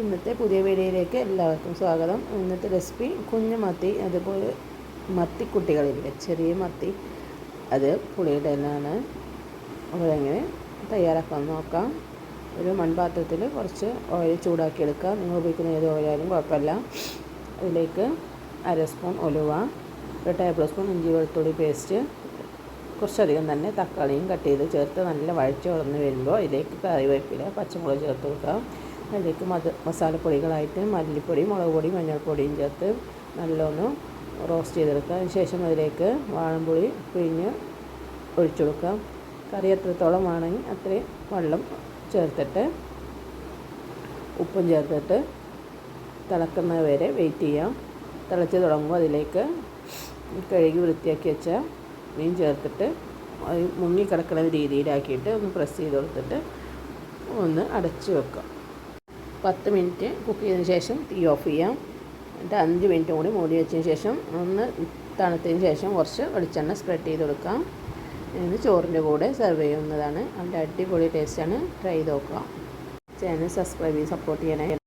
ഇന്നത്തെ പുതിയ വീഡിയോയിലേക്ക് എല്ലാവർക്കും സ്വാഗതം. ഇന്നത്തെ റെസിപ്പി കുഞ്ഞു മത്തി അതുപോലെ മത്തിക്കുട്ടികളില്ലേ ചെറിയ മത്തി. അത് പുളിയുടെ എല്ലാം അപ്പോൾ എങ്ങനെ തയ്യാറാക്കാൻ നോക്കാം. ഒരു മൺപാത്രത്തിൽ കുറച്ച് ഓയിൽ ചൂടാക്കി എടുക്കുക നിങ്ങൾ ഉപയോഗിക്കുന്ന ഏത് ഓയിലായാലും കുഴപ്പമില്ല. അതിലേക്ക് അര സ്പൂൺ ഒലുവ ഒരു ടേബിൾ സ്പൂൺ ഇഞ്ചി വെളുത്തുള്ളി പേസ്റ്റ് കുറച്ചധികം തന്നെ തക്കാളിയും കട്ട് ചെയ്ത് ചേർത്ത് നല്ല വഴച്ച് വളർന്ന് വരുമ്പോൾ ഇതിലേക്ക് കറിവേപ്പില പച്ചമുളക് ചേർത്ത് കൊടുക്കാം. അതിലേക്ക് മത മസാലപ്പൊടികളായിട്ട് മല്ലിപ്പൊടി മുളക് പൊടി മഞ്ഞൾപ്പൊടിയും ചേർത്ത് നല്ലോണം റോസ്റ്റ് ചെയ്തെടുക്കുക. അതിനുശേഷം അതിലേക്ക് വാഴമ്പുളി പിഴിഞ്ഞ് ഒഴിച്ചു കൊടുക്കാം കറി എത്രത്തോളം വേണമെങ്കിൽ അത്രയും വെള്ളം ചേർത്തിട്ട് ഉപ്പും ചേർത്തിട്ട് തിളക്കുന്നത് വരെ വെയിറ്റ് ചെയ്യാം തിളച്ച് തുടങ്ങുമ്പോൾ അതിലേക്ക് കഴുകി വൃത്തിയാക്കി വെച്ച മീൻ ചേർത്തിട്ട് മുങ്ങി കിടക്കുന്ന രീതിയിലാക്കിയിട്ട് ഒന്ന് പ്രസ് ചെയ്ത് കൊടുത്തിട്ട് ഒന്ന് അടച്ച് വെക്കാം പത്ത് മിനിറ്റ് കുക്ക് ചെയ്തതിന് ശേഷം തീ ഓഫ് ചെയ്യാം. എന്നിട്ട് അഞ്ച് മിനിറ്റ് കൂടി മൂടി വെച്ചതിന് ശേഷം ഒന്ന് തണുത്തതിന് ശേഷം കുറച്ച് വെളിച്ചെണ്ണ സ്പ്രെഡ് ചെയ്ത് കൊടുക്കാം. ഇത് ചോറിന്റെ കൂടെ സെർവ് ചെയ്യുന്നതാണ്. അതിന്റെ അടിപൊളി ടേസ്റ്റാണ് ട്രൈ ചെയ്ത് നോക്കുക. ചാനൽ സബ്സ്ക്രൈബ് ചെയ്ത് സപ്പോർട്ട് ചെയ്യണേ.